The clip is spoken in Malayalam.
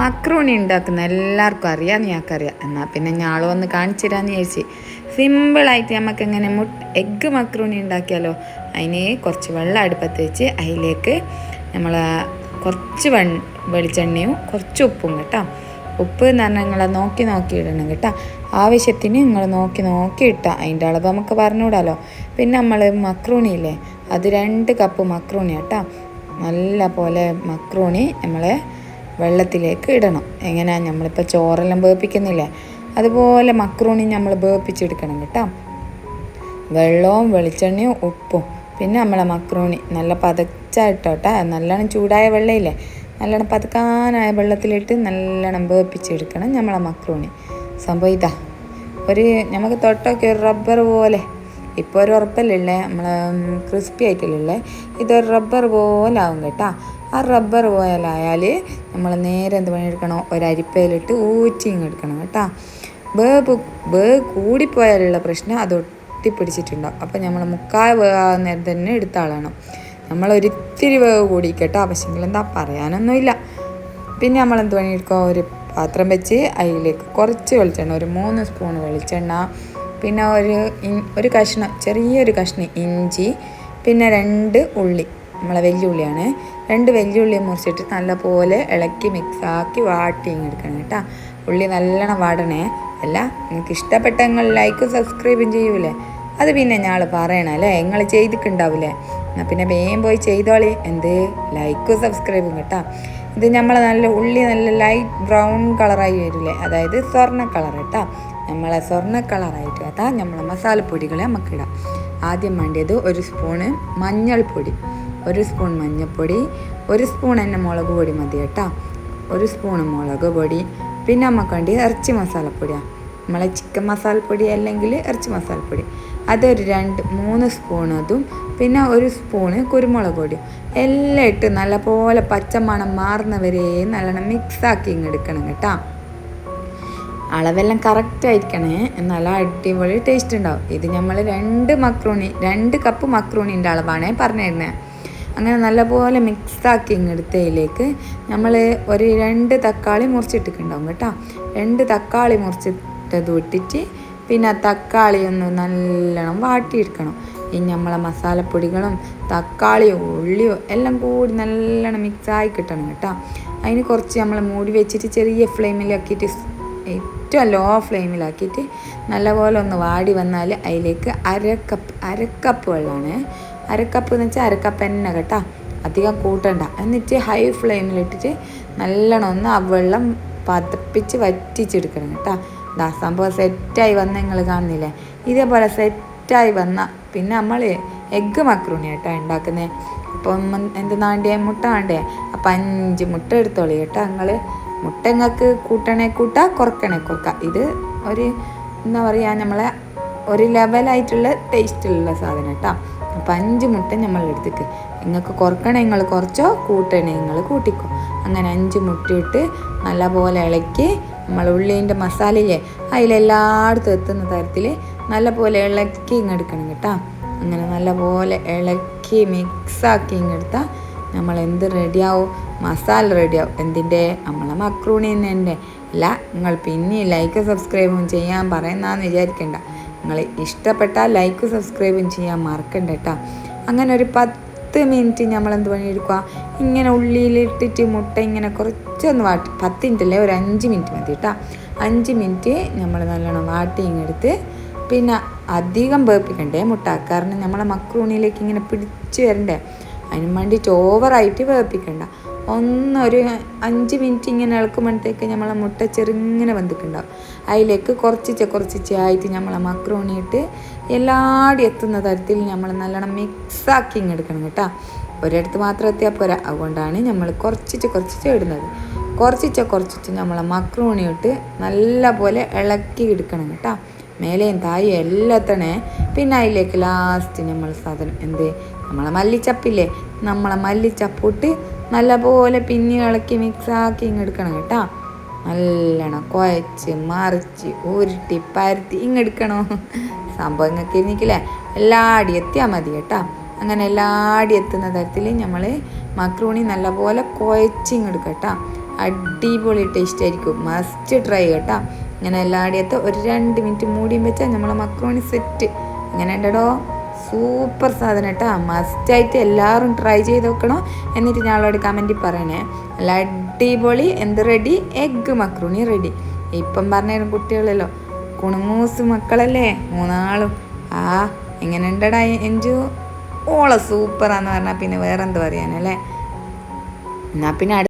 മക്രൂണി ഉണ്ടാക്കുന്ന എല്ലാവർക്കും അറിയാം ഞങ്ങൾക്കറിയാം. എന്നാൽ പിന്നെ ഞാൾ വന്ന് കാണിച്ചു തരാമെന്ന് വിചാരിച്ച് സിമ്പിളായിട്ട് നമുക്ക് എങ്ങനെ മുട്ട എഗ്ഗ് മക്രൂണി ഉണ്ടാക്കിയാലോ? അതിന് കുറച്ച് വെള്ളം അടുപ്പത്ത് വെച്ച് അതിലേക്ക് നമ്മൾ കുറച്ച് വെ വെളിച്ചെണ്ണയും കുറച്ച് ഉപ്പും കേട്ടോ. ഉപ്പ് എന്ന് പറഞ്ഞാൽ നിങ്ങൾ നോക്കി നോക്കി ഇടണം കേട്ടോ. ആവശ്യത്തിന് നിങ്ങൾ നോക്കി നോക്കി ഇട്ടാൽ അതിന്റെ അളവ് നമുക്ക് പറഞ്ഞുകൂടാലോ. പിന്നെ നമ്മൾ മക്രൂണിയില്ലേ അത് രണ്ട് കപ്പ് മക്രൂണി കേട്ടോ. നല്ല പോലെ മക്രൂണി നമ്മളെ വെള്ളത്തിലേക്ക് ഇടണം. എങ്ങനെയാണ് നമ്മളിപ്പോൾ ചോറെല്ലാം വേപ്പിക്കുന്നില്ലേ അതുപോലെ മക്രൂണി നമ്മൾ വേപ്പിച്ചെടുക്കണം കേട്ടോ. വെള്ളവും വെളിച്ചെണ്ണയും ഉപ്പും. പിന്നെ നമ്മളെ മക്രൂണി നല്ല പതച്ചായിട്ടോട്ടെ. നല്ലോണം ചൂടായ വെള്ളമില്ലേ നല്ലോണം പതുക്കാനായ വെള്ളത്തിലിട്ട് നല്ലോണം വേപ്പിച്ചെടുക്കണം നമ്മളെ മക്രൂണി. സംഭവം ഇതാ. ഒരു നമുക്ക് തൊട്ടൊക്കെ ഒരു റബ്ബർ പോലെ. ഇപ്പോൾ ഒരു ഉറപ്പല്ലേ നമ്മൾ ക്രിസ്പി ആയിട്ടില്ലേ ഇതൊരു റബ്ബർ പോലെ ആവും കേട്ടോ. ആ റബ്ബർ പോയാലായാൽ നമ്മൾ നേരെ എന്ത് പണിയെടുക്കണം? ഒരു അരിപ്പയിലിട്ട് ഊറ്റിങ് എടുക്കണം കേട്ടോ. വേവ് വേ കൂടിപ്പോയാലുള്ള പ്രശ്നം അത് ഒട്ടിപ്പിടിച്ചിട്ടുണ്ടാവും. അപ്പോൾ നമ്മൾ മുക്കാൽ നേരം തന്നെ എടുത്ത നമ്മൾ ഒരിത്തിരി വേവ് കൂടി കേട്ടോ പക്ഷെങ്കിൽ എന്താ പറയാനൊന്നുമില്ല. പിന്നെ നമ്മൾ എന്ത് പണിയെടുക്കുക ഒരു പാത്രം വെച്ച് അതിലേക്ക് കുറച്ച് വെളിച്ചെണ്ണ ഒരു മൂന്ന് സ്പൂൺ വെളിച്ചെണ്ണ പിന്നെ ഒരു ഒരു കഷ്ണം ചെറിയൊരു കഷ്ണം ഇഞ്ചി പിന്നെ രണ്ട് ഉള്ളി. നമ്മളെ വെല്ലുള്ളിയാണ്. രണ്ട് വെല്ലുള്ളി മുറിച്ചിട്ട് നല്ലപോലെ ഇളക്കി മിക്സാക്കി വാട്ടി എടുക്കണം കേട്ടോ. ഉള്ളി നല്ലോണം വാടണേ. അല്ല നിങ്ങൾക്ക് ഇഷ്ടപ്പെട്ട നിങ്ങൾ ലൈക്കും സബ്സ്ക്രൈബും ചെയ്യൂലേ. അത് പിന്നെ ഞങ്ങൾ പറയണം അല്ലേ? നിങ്ങൾ ചെയ്തിട്ടുണ്ടാവില്ലേ എന്നാൽ പിന്നെ വേഗം പോയി ചെയ്തോളി. എന്ത്? ലൈക്കും സബ്സ്ക്രൈബും കേട്ടോ. ഇത് നമ്മൾ നല്ല ഉള്ളി നല്ല ലൈറ്റ് ബ്രൗൺ കളറായി വരില്ലേ? അതായത് സ്വർണ കളർ കേട്ടോ. നമ്മളെ സ്വർണ കളറായിട്ട് അതാ നമ്മളെ മസാലപ്പൊടികളെ നമുക്കിടാം. ആദ്യം വേണ്ടിയത് ഒരു സ്പൂണ് മഞ്ഞൾപ്പൊടി. ഒരു സ്പൂൺ മഞ്ഞൾപ്പൊടി ഒരു സ്പൂൺ തന്നെ മുളക് പൊടി മതി കേട്ടോ. ഒരു സ്പൂൺ മുളക് പൊടി. പിന്നെ നമുക്ക് വേണ്ടി ഇറച്ചി മസാലപ്പൊടിയാണ് നമ്മളെ ചിക്കൻ മസാലപ്പൊടി അല്ലെങ്കിൽ ഇറച്ചി മസാലപ്പൊടി. അതൊരു രണ്ട് മൂന്ന് സ്പൂൺ അതും പിന്നെ ഒരു സ്പൂണ് കുരുമുളക് പൊടിയും എല്ലാം ഇട്ട് നല്ലപോലെ പച്ചമണം മാറുന്നവരെ നല്ലോണം മിക്സാക്കി ആക്കി എടുക്കണം കേട്ടോ. അളവെല്ലാം കറക്റ്റ് ആയിരിക്കണേ. നല്ല അടിപൊളി ടേസ്റ്റ് ഉണ്ടാവും. ഇത് നമ്മൾ രണ്ട് മക്രൂണി രണ്ട് കപ്പ് മക്രൂണിന്റെ അളവാണേ പറഞ്ഞിരുന്നത് അങ്ങനെ നല്ലപോലെ മിക്സാക്കി ഇങ്ങെടുത്തതിലേക്ക് നമ്മൾ ഒരു രണ്ട് തക്കാളി മുറിച്ചിട്ടിട്ടുണ്ടാവും കേട്ടോ. രണ്ട് തക്കാളി മുറിച്ചിട്ടത് ഇട്ടിട്ട് പിന്നെ തക്കാളി ഒന്ന് നല്ലോണം വാട്ടിയെടുക്കണം. ഈ നമ്മളെ മസാലപ്പൊടികളും തക്കാളിയോ ഉള്ളിയോ എല്ലാം കൂടി നല്ലോണം മിക്സായി കിട്ടണം കേട്ടോ. അതിന് കുറച്ച് നമ്മൾ മൂടി വെച്ചിട്ട് ചെറിയ ഫ്ലെയിമിലാക്കിയിട്ട് ഏറ്റവും ലോ ഫ്ലെയിമിലാക്കിയിട്ട് നല്ലപോലെ ഒന്ന് വാടി വന്നാൽ അതിലേക്ക് അര കപ്പ് അരക്കപ്പ് അരക്കപ്പ് വെള്ളമാണ് അരക്കപ്പ് എന്ന് വെച്ചാൽ അരക്കപ്പ് തന്നെ കേട്ടോ. അധികം കൂട്ടണ്ട. എന്നിട്ട് ഹൈ ഫ്ലെയിമിലിട്ടിട്ട് നല്ലോണം ഒന്ന് ആ വെള്ളം പതപ്പിച്ച് വറ്റിച്ചെടുക്കണം കേട്ടോ. ദാ സംഭവം സെറ്റായി വന്ന് നിങ്ങൾ കാണുന്നില്ലേ? ഇതേപോലെ സെറ്റായി വന്ന പിന്നെ നമ്മൾ എഗ്ഗ് മക്രൂണി കേട്ടോ ഉണ്ടാക്കുന്നത് അപ്പം എന്ത് വേണ്ടേ മുട്ട വേണ്ടേ? അപ്പം അഞ്ച് മുട്ട എടുത്തോളി കേട്ടോ നിങ്ങൾ മുട്ട നിങ്ങൾക്ക് കൂട്ടണേ കൂട്ടാ കുറക്കണേ കുറക്കാം. ഇത് ഒരു എന്താ പറയുക നമ്മളെ ഒരു ലെവലായിട്ടുള്ള ടേസ്റ്റുള്ള സാധനം കേട്ടോ. അപ്പം അഞ്ച് മുട്ട നമ്മൾ എടുത്തിട്ട് നിങ്ങൾക്ക് കുറക്കണേ നിങ്ങൾ കുറച്ചോ കൂട്ടണേ നിങ്ങൾ കൂട്ടിക്കോ. അങ്ങനെ അഞ്ച് മുട്ടയിട്ട് നല്ലപോലെ ഇളക്കി നമ്മൾ ഉള്ളീന്റെ മസാലയില്ലേ അതിലെല്ലായിടത്തും എത്തുന്ന തരത്തിൽ നല്ലപോലെ ഇളക്കി ഇങ്ങെടുക്കണം കേട്ടോ. അങ്ങനെ നല്ലപോലെ ഇളക്കി മിക്സാക്കി ഇങ്ങെടുത്താൽ നമ്മൾ എന്ത് റെഡിയാവും മസാല റെഡിയാവും എന്തിന്റെ? നമ്മളെ മക്രൂണി തന്നെ അല്ല നിങ്ങൾ പിന്നെ ലൈക്ക് സബ്സ്ക്രൈബും ചെയ്യാൻ പറയുന്നതെന്ന് വിചാരിക്കണ്ട. നിങ്ങൾ ഇഷ്ടപ്പെട്ടാൽ ലൈക്ക് സബ്സ്ക്രൈബും ചെയ്യാൻ മറക്കണ്ട കേട്ടോ. അങ്ങനെ ഒരു പത്ത് മിനിറ്റ് നമ്മൾ എന്ത് പണിയെടുക്കുക ഇങ്ങനെ ഉള്ളിയിലിട്ടിട്ട് മുട്ട ഇങ്ങനെ കുറച്ചൊന്ന് വാട്ടി പത്ത് മിനിറ്റ് അല്ലേ? ഒരു അഞ്ച് മിനിറ്റ് മതി കേട്ടോ. അഞ്ച് മിനിറ്റ് നമ്മൾ നല്ലോണം വാട്ടി ഇങ്ങെടുത്ത് പിന്നെ അധികം വേപ്പിക്കണ്ടേ മുട്ട. കാരണം നമ്മളെ മക്രൂണിയിലേക്ക് ഇങ്ങനെ പിടിച്ച് വരണ്ടേ? അതിന് വേണ്ടിയിട്ട് ഓവറായിട്ട് വേപ്പിക്കണ്ട ഒന്നൊരു അഞ്ച് മിനിറ്റ് ഇങ്ങനെ ഇളക്കുമ്പോഴത്തേക്ക് നമ്മളെ മുട്ട ചെറുങ്ങനെ വെന്തിട്ടുണ്ടാവും. അതിലേക്ക് കുറച്ചിച്ച് കുറച്ചിച്ച് ആയിട്ട് നമ്മളെ മക്രോണി ഇട്ട് എല്ലാടി എത്തുന്ന തരത്തിൽ നമ്മൾ നല്ലോണം മിക്സാക്കി എടുക്കണം കേട്ടോ. ഒരിടത്ത് മാത്രം എത്തിയാൽ പോരാ. അതുകൊണ്ടാണ് നമ്മൾ കുറച്ചിച്ച് കുറച്ചിച്ച് ഇടുന്നത്. കുറച്ചിച്ച് കുറച്ചിച്ച് നമ്മളെ മക്രോണി ഇട്ട് നല്ല പോലെ ഇളക്കി എടുക്കണം കേട്ടോ. മേലെയും തായും എല്ലാം എത്തണേ പിന്നെ അതിലേക്ക് ലാസ്റ്റ് നമ്മൾ സാധനം എന്ത്? നമ്മളെ മല്ലിച്ചപ്പില്ലേ? നമ്മളെ മല്ലിച്ചപ്പിട്ട് നല്ലപോലെ പിന്നി ഇളക്കി മിക്സാക്കി ഇങ്ങെടുക്കണം കേട്ടോ. നല്ലോണം കുഴച്ച് മറിച്ച് ഉരുട്ടി പരത്തി ഇങ്ങെടുക്കണോ സംഭവം ഇങ്ങക്ക് എല്ലാ അടി എത്തിയാൽ മതി കേട്ടോ. അങ്ങനെ എല്ലാടി എത്തുന്ന തരത്തിൽ നമ്മൾ മക്രൂണി നല്ലപോലെ കുഴച്ച് ഇങ്ങെടുക്കാം കേട്ടോ. അടിപൊളി ടേസ്റ്റ് ആയിരിക്കും. മസ്റ്റ് ട്രൈ കേട്ടോ. ഇങ്ങനെ എല്ലാ അടിയത്ത് ഒരു രണ്ട് മിനിറ്റ് മൂടിയും വെച്ചാൽ നമ്മളെ മക്രോണി സെറ്റ് ഇങ്ങനെ ഉണ്ടോ സൂപ്പർ സാധനം കേട്ടോ. മസ്റ്റായിട്ട് എല്ലാവരും ട്രൈ ചെയ്ത് നോക്കണം എന്നിട്ട് ഞങ്ങളോട് കമന്റിൽ പറയണേ. അല്ല അടിപൊളി. എന്ത് റെഡി എഗ്ഗ് മക്രൂണി റെഡി ഇപ്പം പറഞ്ഞ കുട്ടികളല്ലോ. കുണുങ്ങൂസ് മക്കളല്ലേ? മൂന്നാളും. ആ എങ്ങനെ ഉണ്ടടാ എഞ്ചു ഓളെ സൂപ്പറാന്ന് പറഞ്ഞാൽ പിന്നെ വേറെന്ത് പറയാനല്ലേ? എന്നാൽ പിന്നെ